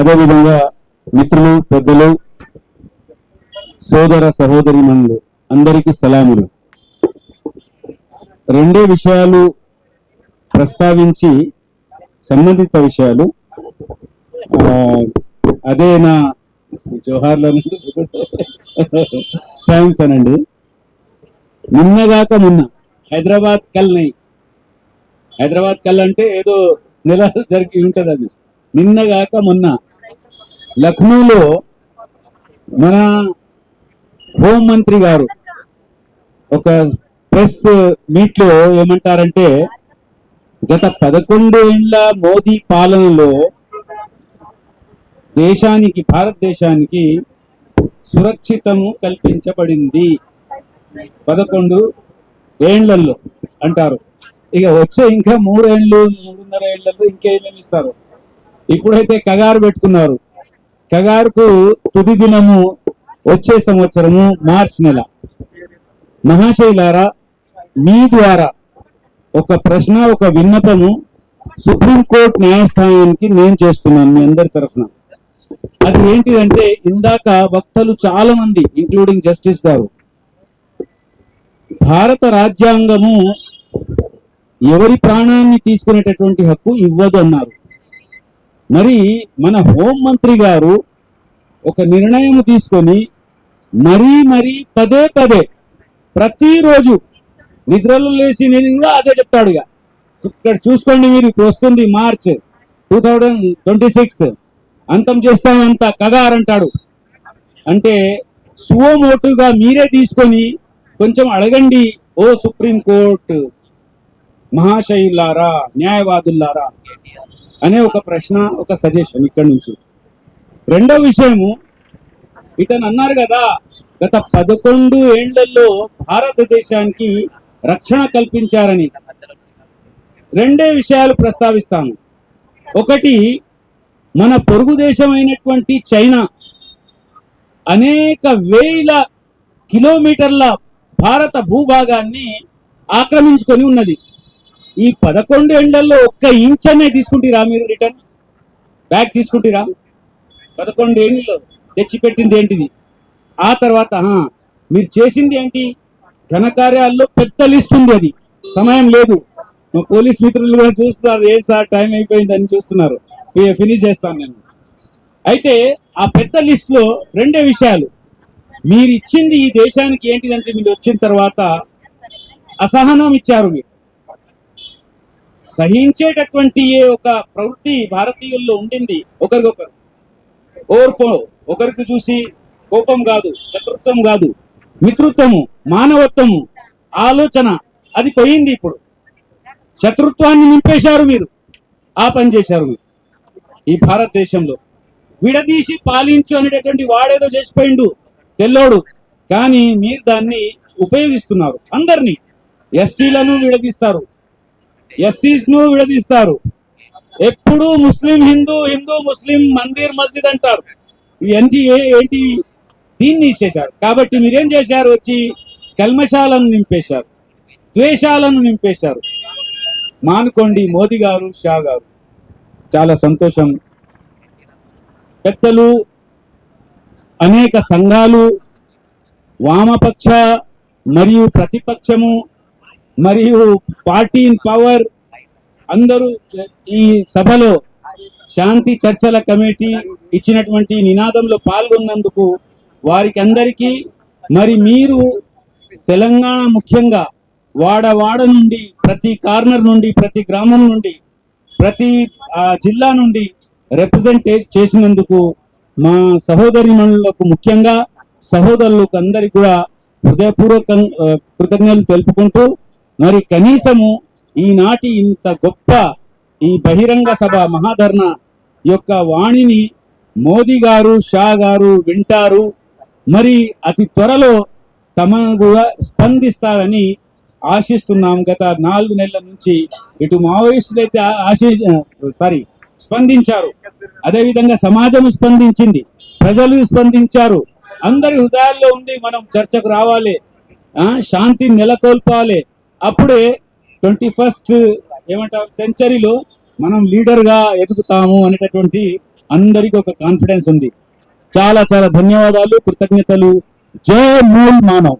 అదేవిధంగా మిత్రులు పెద్దలు సోదర సహోదరి మనులు అందరికీ సలాములు. రెండే విషయాలు ప్రస్తావించి సంబంధిత విషయాలు. అదే నా జోహార్లో థ్యాంక్స్ అనండి. నిన్నగాక మొన్న హైదరాబాద్ కల్ నై. హైదరాబాద్ కల్ అంటే ఏదో నెల జరిగి ఉంటుంది అది. నిన్నగాక మొన్న లక్నోలో మన హోం మంత్రి గారు ఒక ప్రెస్ మీట్లో ఏమంటారంటే గత పదకొండు ఏళ్ళ మోదీ పాలనలో దేశానికి భారతదేశానికి సురక్షితము కల్పించబడింది. పదకొండు ఏండ్లలో అంటారు. ఇక వచ్చే ఇంకా మూడేళ్ళు మూడున్నర ఏళ్ళలో ఇంకేమేమి ఇస్తారు? ఇప్పుడైతే కగారు పెట్టుకున్నారు. కగారుకు తుది దినము వచ్చే సంవత్సరము మార్చ్ నెల. మహాశైలారా మీ ద్వారా ఒక ప్రశ్న ఒక విన్నపము సుప్రీంకోర్టు న్యాయస్థానానికి నేను చేస్తున్నాను మీ అందరి తరఫున. అది ఏంటిదంటే ఇందాక వక్తలు చాలా మంది ఇంక్లూడింగ్ జస్టిస్ గారు భారత రాజ్యాంగము ఎవరి ప్రాణాన్ని తీసుకునేటటువంటి హక్కు ఇవ్వదు అన్నారు మరి మన హోం మంత్రి గారు ఒక నిర్ణయం తీసుకొని మరీ మరీ పదే పదే ప్రతిరోజు నిద్రలో లేచి నేను కూడా అదే చెప్తాడు ఇక. ఇక్కడ చూసుకోండి మీరు ఇప్పుడు వస్తుంది March two thousand twenty six. అంతం చేస్తామంత కగార్ అంటాడు. అంటే సువోమోటుగా మీరే తీసుకొని కొంచెం అడగండి ఓ సుప్రీం కోర్టు మహాశయులారా న్యాయవాదులారా. అనే ఒక ప్రశ్న ఒక సజెషన్ ఇక్కడ నుంచి. రెండో విషయము ఇతను అన్నారు కదా గత పదకొండు ఏళ్ళలో భారతదేశానికి రక్షణ కల్పించారని. రెండే విషయాలు ప్రస్తావిస్తాను. ఒకటి మన పొరుగు దేశమైనటువంటి చైనా అనేక వేల కిలోమీటర్ల భారత భూభాగాన్ని ఆక్రమించుకొని ఉన్నది. ఈ పదకొండు ఎండల్లో ఒక్క ఇంచ్ అనే తీసుకుంటారా మీరు రిటర్న్? బ్యాక్ తీసుకుంటారా? పదకొండు ఏళ్ళలో తెచ్చిపెట్టింది ఏంటిది? ఆ తర్వాత మీరు చేసింది ఏంటి? ఘనకార్యాల్లో పెద్ద లిస్ట్ ఉంది అది. సమయం లేదు. మా పోలీస్ మిత్రులు కూడా చూస్తున్నారు. ఏ సార్ టైం అయిపోయిందని చూస్తున్నారు. ఫినిష్ చేస్తాను నేను. అయితే ఆ పెద్ద లిస్ట్లో రెండే విషయాలు. మీరు ఇచ్చింది ఈ దేశానికి ఏంటిదంటే మీరు వచ్చిన తర్వాత అసహనం ఇచ్చారు మీరు. సహించేటటువంటి ఏ ఒక ప్రవృత్తి భారతీయుల్లో ఉండింది ఒకరికొకరు. ఓర్పు ఒకరికి చూసి కోపం కాదు శత్రుత్వం కాదు మిత్రుత్వము మానవత్వము ఆలోచన అది పోయింది ఇప్పుడు. శత్రుత్వాన్ని నింపేశారు మీరు ఆ పని చేశారు మీరు. ఈ భారతదేశంలో విడదీసి పాలించు అనేటటువంటి వాడేదో చేసిపోయిండు తెల్లోడు. కానీ మీరు దాన్ని ఉపయోగిస్తున్నారు అందరినీ. ఎస్టీలను విడదీస్తారు ఎస్సీస్ను విడదీస్తారు. ఎప్పుడు ముస్లిం హిందూ హిందూ ముస్లిం మందిర్ మస్జిద్ అంటారు. ఎన్టీఏ ఏంటి? దీన్ని ఇచ్చేశారు కాబట్టి మీరేం చేశారు? వచ్చి కల్మషాలను నింపేశారు. ద్వేషాలను నింపేశారు. మానుకోండి మోదీ గారు షా గారు. చాలా సంతోషం. పెద్దలు అనేక సంఘాలు వామపక్ష మరియు ప్రతిపక్షము మరియు పార్టీ ఇన్ పవర్ అందరూ ఈ సభలో శాంతి చర్చల కమిటీ ఇచ్చినటువంటి నినాదంలో పాల్గొన్నందుకు వారికి అందరికీ మరి మీరు తెలంగాణ ముఖ్యంగా వాడవాడ నుండి ప్రతి కార్నర్ నుండి ప్రతి గ్రామం నుండి ప్రతి ఆ, జిల్లా నుండి రిప్రజెంట్ చేసినందుకు మా సహోదరి ముఖ్యంగా సహోదరులకు అందరికి కూడా హృదయపూర్వక కృతజ్ఞతలు తెలుపుకుంటూ మరి కనీసము ఈనాటి ఇంత గొప్ప ఈ బహిరంగ సభ మహాధర్ణ యొక్క వాణిని మోదీ గారు షా గారు వింటారు. మరి అతి త్వరలో తమను కూడా స్పందిస్తారని ఆశిస్తున్నాం. గత నాలుగు నెలల నుంచి ఇటు మావోయిస్టులు అయితే ఆశి సారీ స్పందించారు. అదేవిధంగా సమాజం స్పందించింది. ప్రజలు స్పందించారు. అందరి హృదయాల్లో ఉండి మనం చర్చకు రావాలి. శాంతి శాంతిని నెలకొల్పాలి. అప్పుడే ట్వంటీ ఫస్ట్ ఏమంటారు సెంచరీలో మనం లీడర్గా ఎదుగుతాము అనేటటువంటి అందరికీ ఒక కాన్ఫిడెన్స్ ఉంది. చాలా చాలా ధన్యవాదాలు కృతజ్ఞతలు. జై మూల్ మానవ్.